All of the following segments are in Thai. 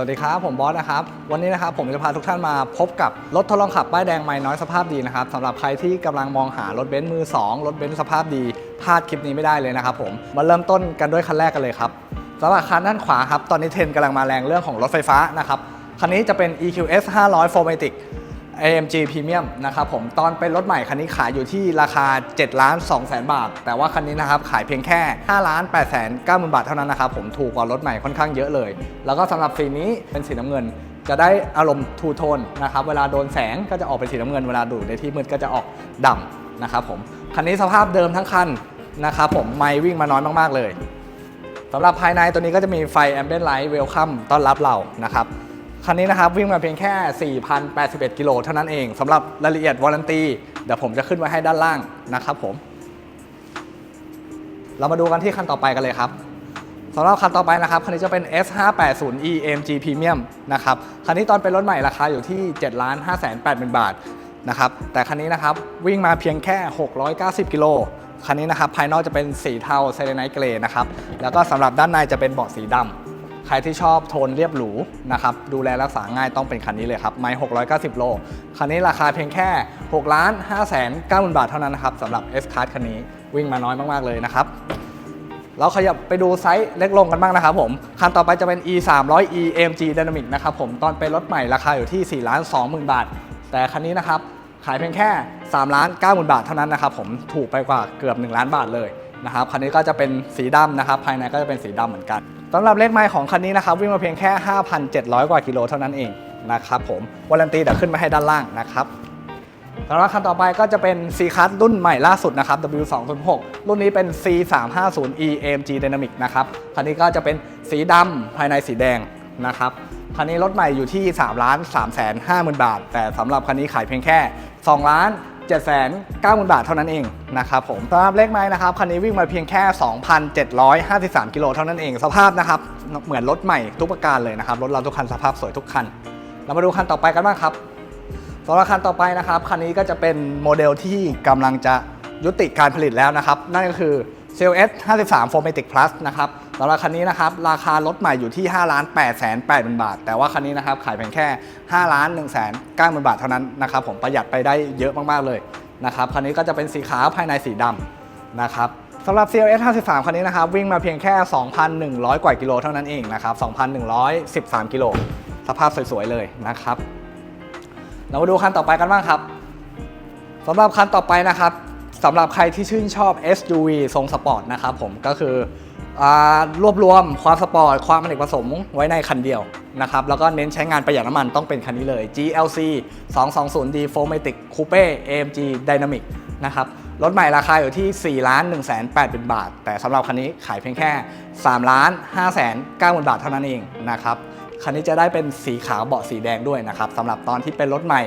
สวัสดีครับ ผมบอสนะครับ วันนี้นะครับผมจะพาทุกท่านมาพบกับรถทดลองขับป้ายแดงไม่น้อยสภาพดีนะครับสำหรับใครที่กำลังมองหารถเบนซ์มือ 2 รถเบนซ์สภาพดีพลาดคลิปนี้ไม่ได้เลยนะครับผมมาเริ่มต้นกันด้วยคันแรกกันเลยครับสำหรับคันด้านขวาครับ ตอนนี้เทรนกำลังมาแรงเรื่องของรถไฟฟ้านะครับคันนี้จะเป็น EQS 500 4matic AMG Premium นะครับผมตอนเป็นรถใหม่คันนี้ขายอยู่ที่ราคา7ล้าน2แสนบาท แต่ว่าคันนี้นะครับขายเพียงแค่5ล้าน8แสน9หมื่นบาทเท่านั้นนะครับผมถูกกว่ารถใหม่ค่อนข้างเยอะเลย แล้วก็สำหรับสีนี้เป็นสีน้ำเงิน จะได้อารมณ์ทูโทนนะครับเวลาโดนแสงก็จะออกเป็นสีน้ำเงินเวลาดูในที่มืดก็จะออกดำนะครับผมคันนี้สภาพเดิมทั้งคันนะครับผมไม่วิ่งมาน้อยมากๆเลยสำหรับภายในตัวนี้ก็จะมีไฟ Ambient Light Welcome ต้อนรับเรานะครับ คันนี้นะครับวิ่งมาเพียงแค่ 4,081 กิโลเท่านั้นเองสำหรับรายละเอียดวารันตีเดี๋ยวผมจะขึ้นไว้ให้ด้านล่างนะครับผม เรามาดูกันที่คันต่อไปกันเลยครับสำหรับคันต่อไปนะครับ คันนี้จะเป็น S580e AMG Premium นะครับ คันนี้ตอนเป็นรถใหม่ราคาอยู่ที่ 7 5 8 0 0 0 บาทนะครับ แต่คันนี้นะครับวิ่งมาเพียงแค่ 690 กิโล คันนี้นะครับภายนอกจะเป็นสีเทาเซเลไนท์เกรย์นะครับ แล้วก็สำหรับด้านในจะเป็นเบาะสีดำ ใครที่ชอบโทนเรียบหรูนะครับดูแลรักษาง่ายต้องเป็นคันนี้เลยครับไม่690 โล คันนี้ราคาเพียงแค่6ล้าน5แสน9หมื่นบาทเท่านั้นนะครับสำหรับ S Class คันนี้วิ่งมาน้อยมาก ๆ เลยนะครับเราขยับไปดูไซส์เล็กลงกันบ้างนะครับผม คันต่อไปจะเป็น e 3 0 0 e AMG Dynamic นะครับผม ตอนเป็นรถใหม่ราคาอยู่ที่4ล้าน2หมื่นบาท แต่คันนี้นะครับ ขายเพียงแค่3ล้าน9หมื่นบาทเท่านั้นนะครับผม ถูกไปกว่าเกือบ 1 ล้านบาทเลยนะครับ คันนี้ก็จะเป็นสีดำนะครับ ภายในก็จะเป็นสีดำเหมือนกัน สำหรับเลขไมล์ของคันนี้นะครับวิ่งมาเพียงแค่ 5,700 กว่ากิโลเท่านั้นเองนะครับผมวารันตีเดี๋ยวขึ้นมาให้ด้านล่างนะครับสำหรับคันต่อไปก็จะเป็น C Class รุ่นใหม่ล่าสุดนะครับ W206 รุ่นนี้เป็น C350e AMG Dynamic นะครับคันนี้ก็จะเป็นสีดำภายในสีแดงนะครับคันนี้รถใหม่อยู่ที่3ล้าน3แสน5หมื่นบาท แต่สำหรับคันนี้ขายเพียงแค่2ล้าน 7แสน9หมื่นบาทเท่านั้นเองนะครับผมสำหรับเลขไม้นะครับคันนี้วิ่งมาเพียงแค่ 2,753 กิโลเท่านั้นเองสภาพนะครับเหมือนรถใหม่ทุกประการเลยนะครับรถเราทุกคันสภาพสวยทุกคัน เรามาดูคันต่อไปกันบ้างครับสำหรับคันต่อไปนะครับคันนี้ก็จะเป็นโมเดลที่กำลังจะยุติการผลิตแล้วนะครับ นั่นก็คือ CLS 53 4matic Plus นะครับ สำหรับคันนี้นะครับราคารถใหม่อยู่ที่5ล้าน8แสน8หมื่นบาท แต่ว่าคันนี้นะครับขายเพียงแค่5ล้าน1แสน9หมื่นบาทเท่านั้นนะครับผมประหยัดไปได้เยอะมากๆเลยนะครับคันนี้ก็จะเป็นสีขาวภายในสีดำนะครับสำหรับ CLS 53 คันนี้นะครับวิ่งมาเพียงแค่ 2,100 กว่ากิโลเท่านั้นเองนะครับ2,113 กิโลสภาพสวยๆเลยนะครับ เรามาดูคันต่อไปกันบ้างครับสำหรับคันต่อไปนะครับสำหรับใครที่ชื่นชอบ SUV ทรงสปอร์ตนะครับผมก็คือ รวบรวมความสปอร์ตความอเนกประสงค์ไว้ในคันเดียวนะครับแล้วก็เน้นใช้งานประหยัดน้ำมันต้องเป็นคันนี้เลย GLC 220D 4matic Coupe AMG Dynamic นะครับรถใหม่ราคาอยู่ที่ 4 ล้าน1 8 0 0 0 บาท แต่สำหรับคันนี้ขายเพียงแค่ 3 ล้าน5 9 0 0 0 0บาทเท่านั้นเองนะครับคันนี้จะได้เป็นสีขาวเบาะสีแดงด้วยนะครับสำหรับตอนที่เป็นรถใหม่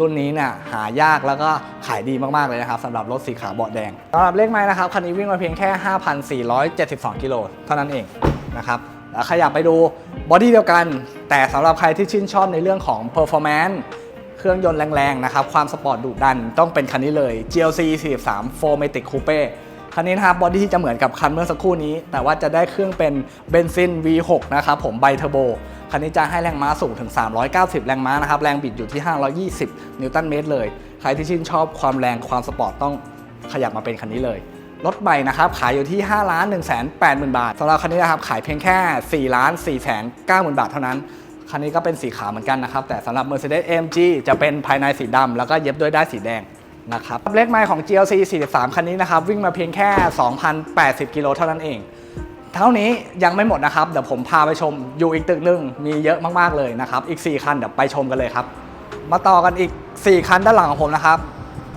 รุ่นนี้เนี่ยหายากแล้วก็ขายดีมากๆเลยนะครับสำหรับรถสีขาวเบาะแดงสำหรับเลขไม้นะครับคันนี้วิ่งมาเพียงแค่ 5,472 กิโลเท่านั้นเองนะครับแล้วขยับไปดูบอดี้เดียวกัน แต่สำหรับใครที่ชื่นชอบในเรื่องของ performance เครื่องยนต์แรงๆนะครับ ความสปอร์ตดุดันต้องเป็นคันนี้เลย GLC 43 4matic Coupe คันนี้นะครับบอดี้ที่จะเหมือนกับคันเมื่อสักครู่นี้ แต่ว่าจะได้เครื่องเป็นเบนซิน V6 นะครับผมไบเทอร์โบ คันนี้จะให้แรงม้าสูงถึง 390 แรงม้านะครับ แรงบิดอยู่ที่ 520 นิวตันเมตรเลย ใครที่ชื่นชอบความแรงความสปอร์ตต้องขยับมาเป็นคันนี้เลยรถใหม่นะครับขายอยู่ที่5ล้าน1 8 0 0 0 0บาทสำหรับคันนี้นะครับขายเพียงแค่4ล้าน4 9 0 0 0 0 บาทเท่านั้น คันนี้ก็เป็นสีขาวเหมือนกันนะครับ แต่สำหรับ Mercedes AMG จะเป็นภายในสีดำแล้วก็เย็บด้วยด้ายสีแดง นะครับเลขไมล์ของ GLC 43 คันนี้นะครับ วิ่งมาเพียงแค่ 2,080 กิโลเท่านั้นเอง เท่านี้ยังไม่หมดนะครับ เดี๋ยวผมพาไปชมอยู่อีกตึกหนึ่งมีเยอะมาก ๆ เลยนะครับ อีก 4 คัน เดี๋ยวไปชมกันเลยครับ มาต่อกันอีก 4 คันด้านหลังของผมนะครับ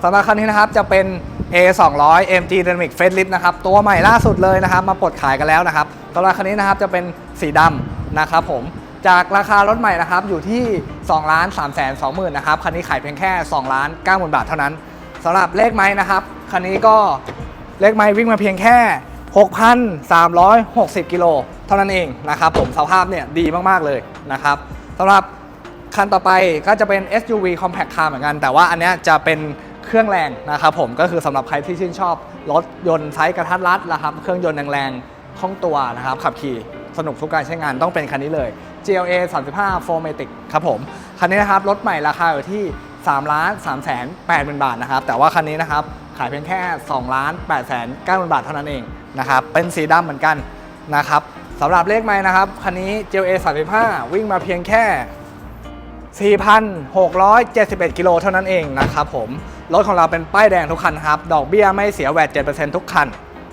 สำหรับคันนี้นะครับจะเป็น A 2 0 0 MG Dynamic Facelift นะครับ ตัวใหม่ล่าสุดเลยนะครับ มาปลดขายกันแล้วนะครับสำหรับคันนี้นะครับจะเป็นสีดำนะครับผมจากราคารถใหม่นะครับอยู่ที่2ล้าน3แสน2หมื่นนะครับคันนี้ขายเพียงแค่2ล้าน9หมื่นบาทเท่านั้น สำหรับเลขไม้นะครับคันนี้ก็เลขไม้วิ่งมาเพียงแค่ 6,360 กิโลเท่านั้นเองนะครับผมสภาพเนี่ยดีมากๆเลยนะครับสำหรับคันต่อไปก็จะเป็น SUV Compact Car เหมือนกัน แต่ว่าอันนี้จะเป็นเครื่องแรงนะครับผมก็คือสำหรับใครที่ชื่นชอบรถยนต์ไซส์กระทัดรัดนะครับเครื่องยนต์แรงๆคล่องตัวนะครับขับขี่สนุกทุกการใช้งานต้องเป็นคันนี้เลย GLA 35 4matic ครับผม คันนี้นะครับ รถใหม่ราคาอยู่ที่ 3ล้าน3แสน8หมื่นบาทนะครับ แต่ว่าคันนี้นะครับขายเพียงแค่2ล้าน8แสน9หมื่นบาทเท่านั้นเองนะครับ เป็นสีดำเหมือนกันนะครับสำหรับเลขไม้นะครับ คันนี้ GLA 35 วิ่งมาเพียงแค่ 4,671 กิโลเท่านั้นเองนะครับผม รถของเราเป็นป้ายแดงทุกคันครับ ดอกเบี้ยไม่เสียแวด7%ทุกคัน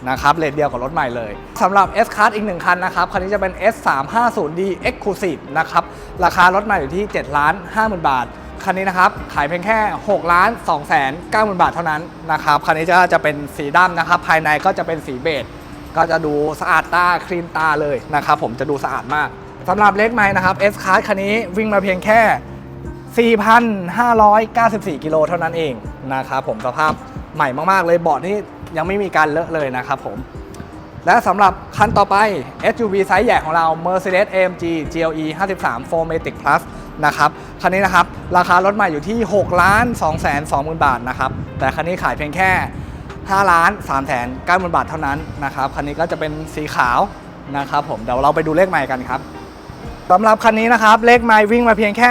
นะครับเลทเดียวกับรถใหม่เลยสำหรับ S Class อีกหนึ่งคันนะครับ คันนี้จะเป็น S 3 5 0 D Exclusive นะครับ ราคารถใหม่อยู่ที่7ล้าน50,000 บาท คันนี้นะครับ ขายเพียงแค่6ล้าน2แสน90,000บาทเท่านั้นนะครับ คันนี้จะจะเป็นสีดำนะครับ ภายในก็จะเป็นสีเบจ ก็จะดูสะอาดตาคลีนตาเลยนะครับ ผมจะดูสะอาดมากสำหรับเลขไม้นะครับ S Class คันนี้วิ่งมาเพียงแค่ 4,594 กิโลเท่านั้นเองนะครับผมสภาพใหม่มาก ๆ เลยเบาะนี่ยังไม่มีการเลอะเลยนะครับผมและสำหรับคันต่อไป SUV ไซส์ใหญ่ของเรา Mercedes AMG GLE 53 4matic Plus นะครับคันนี้นะครับราคารถใหม่อยู่ที่6ล้าน2แสน20,000 บาทนะครับแต่คันนี้ขายเพียงแค่5ล้าน3แสน90,000บาทเท่านั้นนะครับคันนี้ก็จะเป็นสีขาวนะครับผมเดี๋ยวเราไปดูเลขใหม่กันครับสำหรับคันนี้นะครับเลขไมล์วิ่งมาเพียงแค่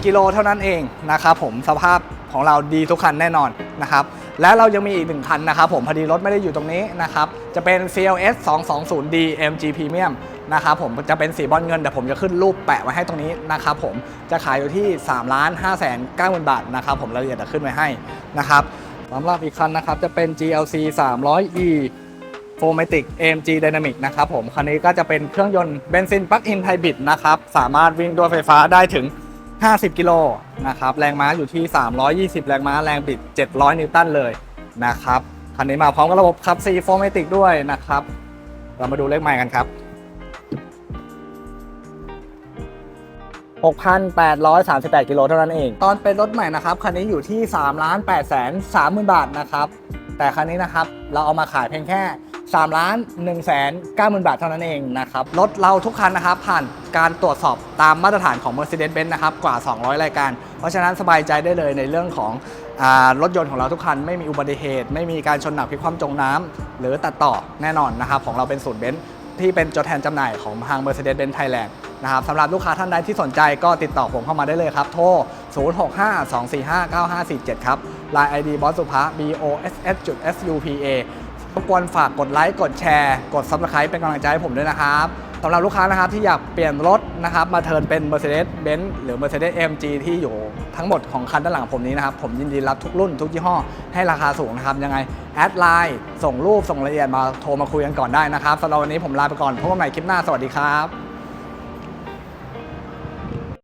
4,141 กิโลเท่านั้นเองนะครับผมสภาพของเราดีทุกคันแน่นอนนะครับและเรายังมีอีกหนึ่งคันนะครับผมพอดีรถไม่ได้อยู่ตรงนี้นะครับจะเป็น CLS 220D MG Premium นะครับผมจะเป็นสีบอลเงินแต่ผมจะขึ้นรูปแปะไว้ให้ตรงนี้นะครับผมจะขายอยู่ที่3ล้าน5แสน9หมื่นบาทนะครับผมรายละเอียดจะขึ้นไว้ให้นะครับสำหรับอีกคันนะครับจะเป็น GLC 300E 4matic AMG Dynamic นะครับผมคันนี้ก็จะเป็นเครื่องยนต์เบนซินปลั๊กอินไฮบริดนะครับสามารถวิ่งด้วยไฟฟ้าได้ถึง 50 กิโลนะครับแรงม้าอยู่ที่ 320 แรงม้าแรงบิด 700 นิวตันเลยนะครับคันนี้มาพร้อมกับระบบขับ C 4matic ด้วยนะครับ เรามาดูเลขใหม่กันครับ 6,838 กิโลเท่านั้นเอง ตอนเป็นรถใหม่นะครับคันนี้อยู่ที่ 3,830,000 บาทนะครับ แต่คันนี้นะครับเราเอามาขายเพียงแค่3ล้าน1แสน90,000 บาทเท่านั้นเองนะครับ รถเราทุกคันนะครับ ผ่านการตรวจสอบตามมาตรฐานของ Mercedes-Benz นะครับ กว่า 200 รายการ เพราะฉะนั้นสบายใจได้เลยในเรื่องของรถยนต์ของเราทุกคัน ไม่มีอุบัติเหตุ ไม่มีการชนหนักพิกคว่ำจมน้ำ หรือตัดต่อแน่นอนนะครับ ของเราเป็นศูนย์เบนซ์ที่เป็นตัวแทนจำหน่ายของทาง Mercedes-Benz Thailand นะครับสำหรับลูกค้าท่านใดที่สนใจก็ติดต่อผมเข้ามาได้เลยครับ โทร 0652459547 ครับ Line ID บอสสุภา B O S S S U P A รบกวนฝากกดไลค์ กดแชร์ กด Subscribe เป็นกำลังใจให้ผมด้วยนะครับสำหรับลูกค้านะครับที่อยากเปลี่ยนรถนะครับมาเทิร์นเป็น Mercedes-Benz หรือ Mercedes AMG ที่อยู่ทั้งหมดของคันด้านหลังผมนี้นะครับ ผมยินดีรับทุกรุ่นทุกยี่ห้อ ให้ราคาสูงนะครับ ยังไง แอดไลน์ส่งรูปส่งรายละเอียดมาโทรมาคุยกันก่อนได้นะครับสำหรับวันนี้ผมลาไปก่อนพบกันใหม่คลิปหน้าสวัสดีครับ